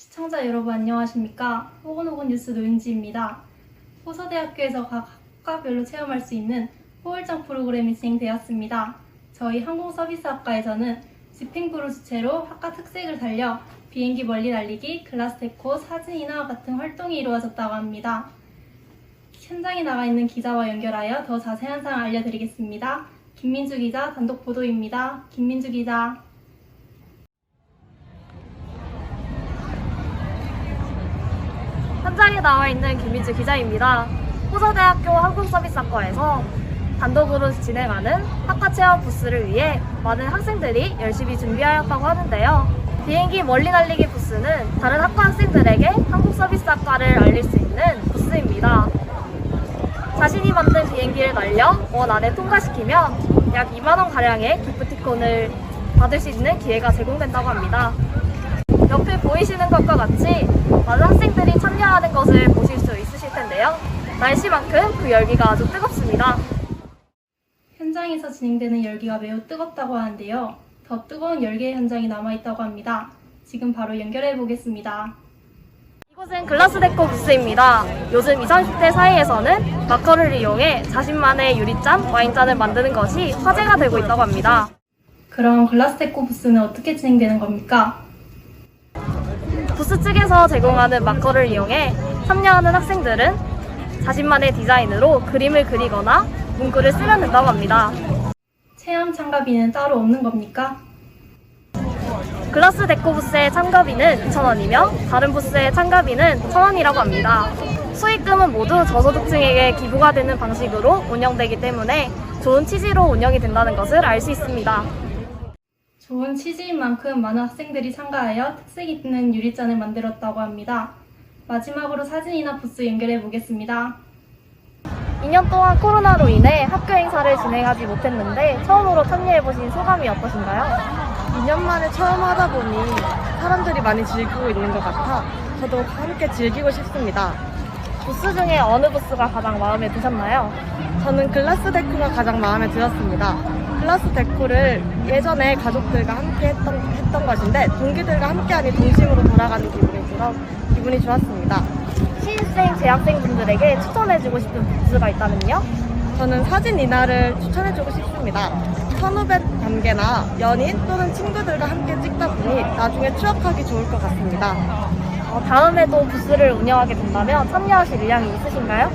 시청자 여러분 안녕하십니까? 호건호건 뉴스 노윤지입니다. 호서대학교에서 각 학과별로 체험할 수 있는 호월장 프로그램이 진행되었습니다. 저희 항공서비스학과에서는 집행부를 주체로 학과 특색을 살려 비행기 멀리 날리기, 글라스 데코, 사진 인화 같은 활동이 이루어졌다고 합니다. 현장에 나가 있는 기자와 연결하여 더 자세한 사항 알려드리겠습니다. 김민주 기자 단독 보도입니다. 김민주 기자. 현장에 나와 있는 김민주 기자입니다. 호서대학교 항공서비스학과에서 단독으로 진행하는 학과 체험 부스를 위해 많은 학생들이 열심히 준비하였다고 하는데요. 비행기 멀리 날리기 부스는 다른 학과 학생들에게 항공서비스학과를 알릴 수 있는 부스입니다. 자신이 만든 비행기를 날려 원 안에 통과시키면 약 2만원 가량의 기프티콘을 받을 수 있는 기회가 제공된다고 합니다. 옆에 보이시는 것과 같이 많은 참여하는 것을 보실 수 있으실 텐데요. 날씨만큼 그 열기가 아주 뜨겁습니다. 현장에서 진행되는 열기가 매우 뜨겁다고 하는데요. 더 뜨거운 열기의 현장이 남아있다고 합니다. 지금 바로 연결해 보겠습니다. 이곳은 글라스 데코 부스입니다. 요즘 20, 30대 사이에서는 마커를 이용해 자신만의 유리잔, 와인잔을 만드는 것이 화제가 되고 있다고 합니다. 그럼 글라스데코 부스는 어떻게 진행되는 겁니까? 부스 측에서 제공하는 마커를 이용해 참여하는 학생들은 자신만의 디자인으로 그림을 그리거나 문구를 쓰면 된다고 합니다. 체험 참가비는 따로 없는 겁니까? 글라스 데코 부스의 참가비는 2,000원이며 다른 부스의 참가비는 1,000원이라고 합니다. 수익금은 모두 저소득층에게 기부가 되는 방식으로 운영되기 때문에 좋은 취지로 운영이 된다는 것을 알 수 있습니다. 좋은 취지인 만큼 많은 학생들이 참가하여 특색 있는 유리잔을 만들었다고 합니다. 마지막으로 사진이나 부스 연결해 보겠습니다. 2년 동안 코로나로 인해 학교 행사를 진행하지 못했는데 처음으로 참여해 보신 소감이 어떠신가요? 2년 만에 처음 하다 보니 사람들이 많이 즐기고 있는 것 같아 저도 함께 즐기고 싶습니다. 부스 중에 어느 부스가 가장 마음에 드셨나요? 저는 글라스 데코가 가장 마음에 들었습니다. 글라스 데코를 예전에 가족들과 함께 했던, 했던 것인데 동기들과 함께하니 동심으로 돌아가는 기분이 들어 기분이 좋았습니다. 신입생, 재학생분들에게 추천해주고 싶은 부스가 있다면요? 저는 사진 인화를 추천해주고 싶습니다. 선후배 관계나 연인 또는 친구들과 함께 찍다 보니 나중에 추억하기 좋을 것 같습니다. 어, 다음에도 부스를 운영하게 된다면 참여하실 의향이 있으신가요?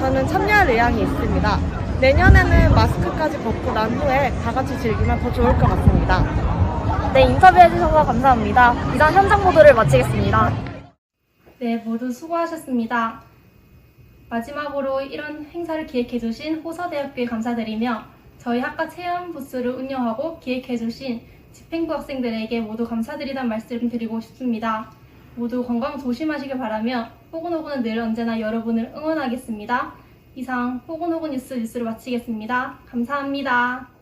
저는 참여할 의향이 있습니다. 내년에는 마스크까지 벗고 난 후에 다 같이 즐기면 더 좋을 것 같습니다. 네, 인터뷰해주셔서 감사합니다. 이상 현장 보도를 마치겠습니다. 네, 모두 수고하셨습니다. 마지막으로 이런 행사를 기획해주신 호서대학교에 감사드리며 저희 학과 체험 부스를 운영하고 기획해주신 집행부 학생들에게 모두 감사드리다는 말씀 드리고 싶습니다. 모두 건강 조심하시길 바라며 호근호근은 늘 언제나 여러분을 응원하겠습니다. 이상 호근호근 뉴스 뉴스를 마치겠습니다. 감사합니다.